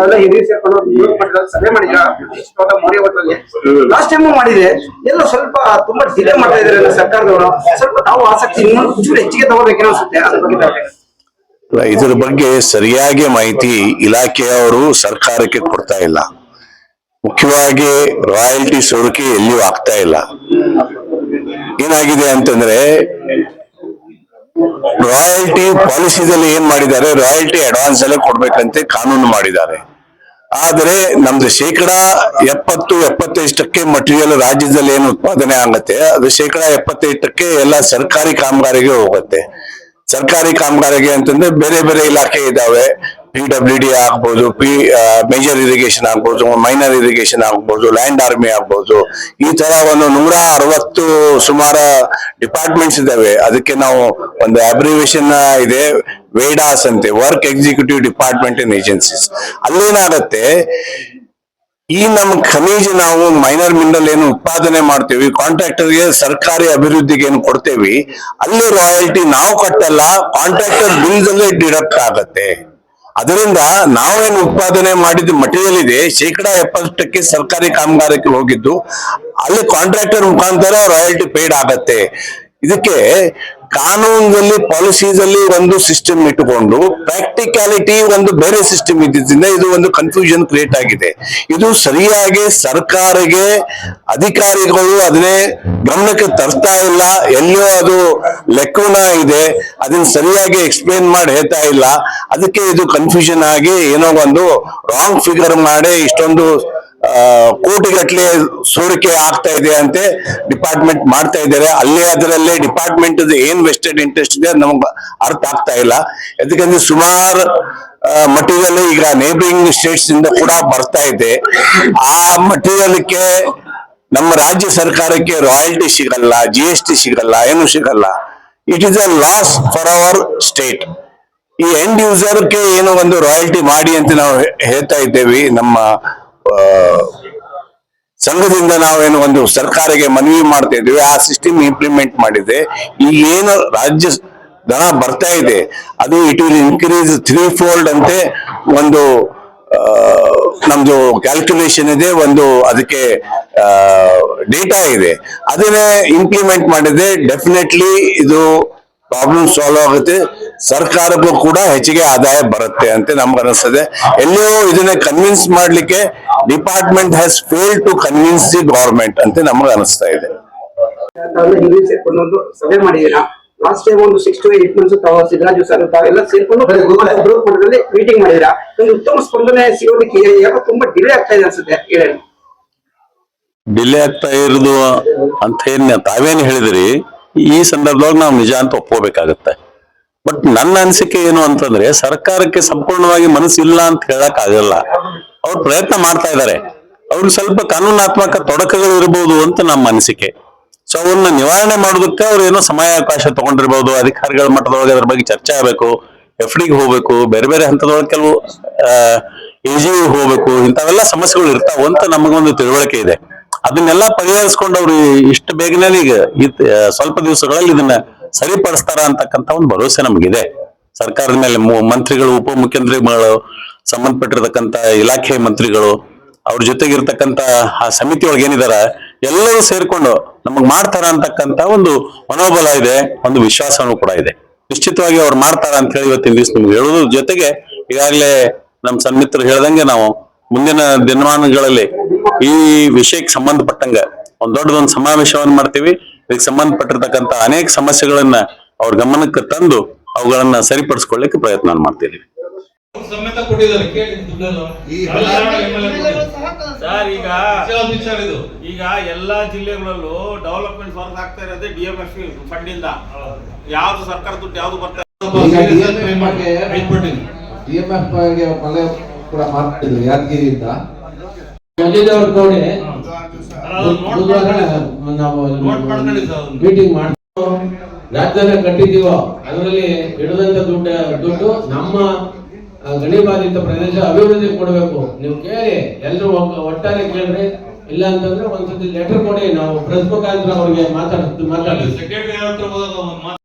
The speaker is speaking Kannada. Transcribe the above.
ಅವೆಲ್ಲ ಹಿರಿಯ ಸೇರ್ಕೊಂಡು ವಿರೋಧ ಮಾಡಿದಾಗ ಸಭೆ ಮಾಡಿದ್ರ? ಮೋದಿ ಅವರಲ್ಲಿ ಲಾಸ್ಟ್ ಟೈಮ್ ಮಾಡಿದೆ. ಎಲ್ಲ ಸ್ವಲ್ಪ ತುಂಬಾ ಡಿಲೇ ಮಾಡ್ತಾ ಇದಾರೆ ಸರ್ಕಾರದವರು. ಸ್ವಲ್ಪ ತಾವು ಆಸಕ್ತಿ ಇನ್ನೊಂದು ಹೆಚ್ಚಿಗೆ ತಗೋಬೇಕೇನೋ ಅನ್ಸುತ್ತೆ ಅದ್ರ ಬಗ್ಗೆ. ಇದ್ರ ಬಗ್ಗೆ ಸರಿಯಾಗಿ ಮಾಹಿತಿ ಇಲಾಖೆಯವರು ಸರ್ಕಾರಕ್ಕೆ ಕೊಡ್ತಾ ಇಲ್ಲ. ಮುಖ್ಯವಾಗಿ ರಾಯಲ್ಟಿ ಸೋರಿಕೆ ಎಲ್ಲಿಯೂ ಆಗ್ತಾ ಇಲ್ಲ. ಏನಾಗಿದೆ ಅಂತಂದ್ರೆ, ರಾಯಲ್ಟಿ ಪಾಲಿಸಿದಲ್ಲಿ ಏನ್ ಮಾಡಿದ್ದಾರೆ? ರಾಯಲ್ಟಿ ಅಡ್ವಾನ್ಸ್ ಅಲ್ಲೇ ಕೊಡ್ಬೇಕಂತೆ ಕಾನೂನು ಮಾಡಿದ್ದಾರೆ. ಆದ್ರೆ ನಮ್ದು ಶೇಕಡ ಎಪ್ಪತ್ತು ಎಪ್ಪತ್ತೈದಕ್ಕೆ ಮಟೀರಿಯಲ್ ರಾಜ್ಯದಲ್ಲಿ ಏನು ಉತ್ಪಾದನೆ ಆಗುತ್ತೆ, ಅದು ಶೇಕಡ ಎಪ್ಪತ್ತೈದಕ್ಕೆ ಎಲ್ಲ ಸರ್ಕಾರಿ ಕಾಮಗಾರಿಗೆ ಹೋಗುತ್ತೆ. ಸರ್ಕಾರಿ ಕಾಮಗಾರಿಗೆ ಅಂತಂದ್ರೆ ಬೇರೆ ಬೇರೆ ಇಲಾಖೆ ಇದಾವೆ ಪಿ ಡಬ್ಲ್ಯೂ ಡಿ ಆಗ್ಬೋದು ಪಿ ಮೇಜರ್ ಇರಿಗೇಷನ್ ಆಗ್ಬೋದು ಮೈನರ್ ಇರಿಗೇಷನ್ ಆಗ್ಬೋದು ಲ್ಯಾಂಡ್ ಆರ್ಮಿ ಆಗ್ಬೋದು, ಈ ತರ ಒಂದು ನೂರ ಅರವತ್ತು ಸುಮಾರು ಡಿಪಾರ್ಟ್ಮೆಂಟ್ಸ್ ಇದಾವೆ ಅದಕ್ಕೆ ನಾವು ಒಂದು ಅಬ್ರಿವೇಶನ್ ಇದೆ ವೇಡಾಸ್ ಅಂತೆ work executive department in agencies ಅಲ್ಲೇನಾಗತ್ತೆ, ಈ ನಮ್ಮ ಖನಿಜ ನಾವು ಮೈನರ್ ಮಿನರಲ್ ಏನು ಉತ್ಪಾದನೆ ಮಾಡ್ತೇವಿ ಕಾಂಟ್ರಾಕ್ಟರ್ಗೆ ಸರ್ಕಾರಿ ಅಭಿವೃದ್ಧಿಗೆ ಏನು ಕೊಡ್ತೇವಿ, ಅಲ್ಲಿ ರಾಯಲ್ಟಿ ನಾವು ಕಟ್ಟಲ್ಲ ಕಾಂಟ್ರಾಕ್ಟರ್ ಅಲ್ಲೇ ಡಿಡಕ್ಟ್ ಆಗತ್ತೆ. ಅದರಿಂದ ನಾವೇನು ಉತ್ಪಾದನೆ ಮಾಡಿದ ಮಟೀರಿಯಲ್ ಇದೆ ಶೇಕಡಾ ಎಪ್ಪತ್ತಕ್ಕೆ ಸರ್ಕಾರಿ ಕಾಮಗಾರಕ್ಕೆ ಹೋಗಿದ್ದು, ಅಲ್ಲಿ ಕಾಂಟ್ರಾಕ್ಟರ್ ಮುಖಾಂತರ ರಾಯಲ್ಟಿ ಪೇಡ್ ಆಗತ್ತೆ. ಇದಕ್ಕೆ ಕಾನೂನಲ್ಲಿ ಪಾಲಿಸೀಸ್ ಅಲ್ಲಿ ಒಂದು ಸಿಸ್ಟಮ್ ಇಟ್ಟುಕೊಂಡು ಪ್ರಾಕ್ಟಿಕಾಲಿಟಿ ಒಂದು ಬೇರೆ ಸಿಸ್ಟಮ್ ಇದ್ದಿದ್ದರಿಂದ ಇದು ಒಂದು ಕನ್ಫ್ಯೂಷನ್ ಕ್ರಿಯೇಟ್ ಆಗಿದೆ. ಇದು ಸರಿಯಾಗಿ ಸರ್ಕಾರಕ್ಕೆ ಅಧಿಕಾರಿಗಳು ಅದನ್ನೇ ಗಮನಕ್ಕೆ ತರ್ತಾ ಇಲ್ಲ. ಎಲ್ಲೋ ಅದು ಲೆಕ್ಕನ ಇದೆ. ಅದನ್ನ ಸರಿಯಾಗಿ ಎಕ್ಸ್ಪ್ಲೇನ್ ಮಾಡಿ ಹೇಳ್ತಾ ಇಲ್ಲ. ಅದಕ್ಕೆ ಇದು ಕನ್ಫ್ಯೂಷನ್ ಆಗಿ ಏನೋ ಒಂದು ರಾಂಗ್ ಫಿಗರ್ ಮಾಡಿ ಇಷ್ಟೊಂದು ಕೋಟಿಗಟ್ಲೆ ಸೋರಿಕೆ ಆಗ್ತಾ ಇದೆ ಅಂತ ಡಿಪಾರ್ಟ್ಮೆಂಟ್ ಮಾಡ್ತಾ ಇದ್ದಾರೆ. ಅಲ್ಲೇ ಅದರಲ್ಲೇ ಡಿಪಾರ್ಟ್ಮೆಂಟ್ ಏನ್ ವೆಸ್ಟೆಡ್ ಇಂಟ್ರೆಸ್ಟ್ ಇದೆ ನಮ್ಗೆ ಅರ್ಥ ಆಗ್ತಾ ಇಲ್ಲ. ಯಾಕಂದ್ರೆ ಸುಮಾರು ಮಟೀರಿಯಲ್ ಈಗ ನೇಬರಿಂಗ್ ಸ್ಟೇಟ್ಸ್ ಇಂದ ಕೂಡ ಬರ್ತಾ ಇದೆ. ಆ ಮಟೀರಿಯಲ್ಗೆ ನಮ್ಮ ರಾಜ್ಯ ಸರ್ಕಾರಕ್ಕೆ ರಾಯಲ್ಟಿ ಸಿಗಲ್ಲ ಜಿ ಎಸ್ ಟಿ ಸಿಗಲ್ಲ, ಏನು ಸಿಗಲ್ಲ. It is a loss for our state ಈ ಎಂಡ್ ಯೂಸರ್ಗೆ ಏನೋ ಒಂದು ರಾಯಲ್ಟಿ ಮಾಡಿ ಅಂತ ನಾವು ಹೇಳ್ತಾ ಇದ್ದೇವೆ ನಮ್ಮ ಸಂಘದಿಂದ ನಾವೇನು ಒಂದು ಸರ್ಕಾರಕ್ಕೆ ಮನವಿ ಮಾಡ್ತಾ ಇದ್ದೀವಿ, ಆ ಸಿಸ್ಟಮ್ ಇಂಪ್ಲಿಮೆಂಟ್ ಮಾಡಿದೆ ಈಗ ಏನು ರಾಜ್ಯ ದನ ಬರ್ತಾ ಇದೆ, ಅದು it will increase three fold ಅಂತೆ ಒಂದು ನಮ್ದು ಕ್ಯಾಲ್ಕುಲೇಷನ್ ಇದೆ, ಒಂದು ಅದಕ್ಕೆ ಡೇಟಾ ಇದೆ. ಅದನ್ನೇ ಇಂಪ್ಲಿಮೆಂಟ್ ಮಾಡಿದ್ರೆ ಡೆಫಿನೆಟ್ಲಿ ಇದು ಪ್ರಾಬ್ಲಮ್ ಸಾಲ್ವ್ ಆಗುತ್ತೆ. ಸರ್ಕಾರಕ್ಕೂ ಕೂಡ ಹೆಚ್ಚಿಗೆ ಆದಾಯ ಬರುತ್ತೆ ಅಂತ ನಮ್ಗೆ ಅನಿಸ್ತದೆ ಎಲ್ಲಿಯೋ ಇದನ್ನ ಕನ್ವಿನ್ಸ್ ಮಾಡ್ಲಿಕ್ಕೆ department has fail to convince the government ಅಂತ ನಮ್ಗೆ ಅನಿಸ್ತಾ ಇದೆ. ಸಭೆ ಮಾಡಿದ್ದೀರಾ ಲಾಸ್ಟ್ ಟೈಮ್ ಒಂದು ಸಿಕ್ಸ್ ಟು ಏಟ್ ಮಂತ್ಸ್ ತಾವು ಸಿದ್ದರಾಜು ಸರ್ ತಾವೆಲ್ಲ ಸೇರ್ಕೊಂಡು ಗ್ರೂಪ್ ಮಟ್ಟದಲ್ಲಿ ಮೀಟಿಂಗ್ ಮಾಡಿದ್ದೀರಾ ಒಂದು ಉತ್ತಮ ಸ್ಪಂದನೆ ಸಿಗೋದಕ್ಕೆ ಯಾಕೋ ತುಂಬಾ ಡಿಲೇ ಆಗ್ತಾ ಇದೆ ಅನ್ಸುತ್ತೆ ಹೇಳಿ ಡಿಲೇ ಆಗ್ತಾ ಇರೋದು ಅಂತ ಏನ್ ತಾವೇನ್ ಹೇಳಿದ್ರಿ? ಈ ಸಂದರ್ಭದೊಳಗೆ ನಾವು ನಿಜ ಅಂತ ಒಪ್ಕೋಬೇಕಾಗತ್ತೆ. ಬಟ್ ನನ್ನ ಅನಿಸಿಕೆ ಏನು ಅಂತಂದ್ರೆ ಸರ್ಕಾರಕ್ಕೆ ಸಂಪೂರ್ಣವಾಗಿ ಮನಸ್ಸಿಲ್ಲ ಅಂತ ಹೇಳಕ್ ಆಗಲ್ಲ. ಅವ್ರು ಪ್ರಯತ್ನ ಮಾಡ್ತಾ ಇದಾರೆ ಅವ್ರು ಸ್ವಲ್ಪ ಕಾನೂನಾತ್ಮಕ ತೊಡಕಗಳು ಇರಬಹುದು ಅಂತ ನಮ್ಮ ಅನಿಸಿಕೆ. ಸೊ ಅವನ್ನ ನಿವಾರಣೆ ಮಾಡೋದಕ್ಕೆ ಅವ್ರು ಏನೋ ಸಮಯಾವಕಾಶ ತಗೊಂಡಿರ್ಬೋದು, ಅಧಿಕಾರಿಗಳ ಮಟ್ಟದೊಳಗೆ ಅದ್ರ ಬಗ್ಗೆ ಚರ್ಚೆ ಆಗಬೇಕು ಎಫ್ ಡಿಗೆ ಹೋಗ್ಬೇಕು, ಬೇರೆ ಬೇರೆ ಹಂತದೊಳಗೆ ಕೆಲವು ಎಜಿ ಹೋಗ್ಬೇಕು, ಇಂಥವೆಲ್ಲ ಸಮಸ್ಯೆಗಳು ಇರ್ತಾವ ಅಂತ ನಮಗೊಂದು ತಿಳುವಳಿಕೆ ಇದೆ. ಅದನ್ನೆಲ್ಲ ಪರಿಹರಿಸ್ಕೊಂಡು ಅವ್ರು ಇಷ್ಟು ಬೇಗನೆ ಈಗ ಸ್ವಲ್ಪ ದಿವಸಗಳಲ್ಲಿ ಇದನ್ನ ಸರಿಪಡಿಸ್ತಾರ ಅಂತಕ್ಕಂತ ಒಂದು ಭರವಸೆ ನಮಗಿದೆ. ಸರ್ಕಾರದ ಮೇಲೆ ಮಂತ್ರಿಗಳು ಉಪ ಮುಖ್ಯಮಂತ್ರಿಗಳು ಸಂಬಂಧಪಟ್ಟಿರ್ತಕ್ಕಂತ ಇಲಾಖೆ ಮಂತ್ರಿಗಳು, ಅವ್ರ ಜೊತೆಗಿರ್ತಕ್ಕಂತ ಆ ಸಮಿತಿ ಒಳಗೆ ಏನಿದಾರ, ಎಲ್ಲರೂ ಸೇರ್ಕೊಂಡು ನಮಗ್ ಮಾಡ್ತಾರ ಅಂತಕ್ಕಂತ ಒಂದು ಮನೋಬಲ ಇದೆ, ಒಂದು ವಿಶ್ವಾಸನೂ ಕೂಡ ಇದೆ. ನಿಶ್ಚಿತವಾಗಿ ಅವ್ರು ಮಾಡ್ತಾರ ಅಂತ ಹೇಳಿ ಇವತ್ತಿನ ದಿವಸ ನಿಮ್ಗೆ ಹೇಳೋದ್ರ ಜೊತೆಗೆ ಈಗಾಗಲೇ ನಮ್ಮ ಸನ್ಮಿತ್ರರು ಹೇಳ್ದಂಗೆ ನಾವು ಮುಂದಿನ ದಿನಮಾನಗಳಲ್ಲಿ ಈ ವಿಷಯಕ್ಕೆ ಸಂಬಂಧಪಟ್ಟಂಗ ಒಂದ್ ದೊಡ್ಡದೊಂದು ಸಮಾವೇಶವನ್ನು ಮಾಡ್ತೀವಿ. ಇದಕ್ಕೆ ಸಂಬಂಧಪಟ್ಟಿರ್ತಕ್ಕಂಥ ಅನೇಕ ಸಮಸ್ಯೆಗಳನ್ನ ಅವ್ರ ಗಮನಕ್ಕೆ ತಂದು ಅವುಗಳನ್ನ ಸರಿಪಡಿಸ್ಕೊಳ್ಳಿಕ್ಕೆ ಪ್ರಯತ್ನ ಮಾಡ್ತೀವಿ. ಸರ್ ಈಗ ವಿಚಾರ ವಿಚಾರ ಇದು. ಈಗ ಎಲ್ಲಾ ಜಿಲ್ಲೆಗಳಲ್ಲೂ ಡೆವಲಪ್ಮೆಂಟ್ ವರ್ಕ್ ಆಗ್ತಾ ಇರೋದೇ ಡಿ ಎಂ ಎಫ್ ಫಂಡ್ ಇಂದ. ಯಾವ್ದು ಸರ್ಕಾರ ದುಡ್ಡು ಯಾವ್ದು ಬರ್ತಾ ಕೂಡ ಯಾದಗಿರಿಯಿಂದ. ಬುಧವಾರ. ನಾವು. ಮೀಟಿಂಗ್ ಮಾಡ್ತೀವಿ ರಾಜ್ಯದಲ್ಲಿ ಕಟ್ಟಿದೀವೋ ಅದರಲ್ಲಿ ಇಡದಂತ ದುಡ್ಡು ದುಡ್ಡು ನಮ್ಮ ಗಣಿ ಗಣಿಬಾಧಿತ ಪ್ರದೇಶ ಅಭಿವೃದ್ಧಿ ಕೊಡಬೇಕು ನೀವು ಕೇಳಿ ಎಲ್ಲರೂ ಒಟ್ಟಾರೆ ಕೇಳ್ರಿ ಇಲ್ಲ ಅಂತಂದ್ರೆ ಒಂದ್ಸತಿ ಲೆಟರ್ ಕೊಡಿ ನಾವು ಪ್ರೆಸ್ ಮುಖಾಂತರ ಅವ್ರಿಗೆ ಮಾತಾಡ್ತೀವಿ ಮಾತಾಡಿ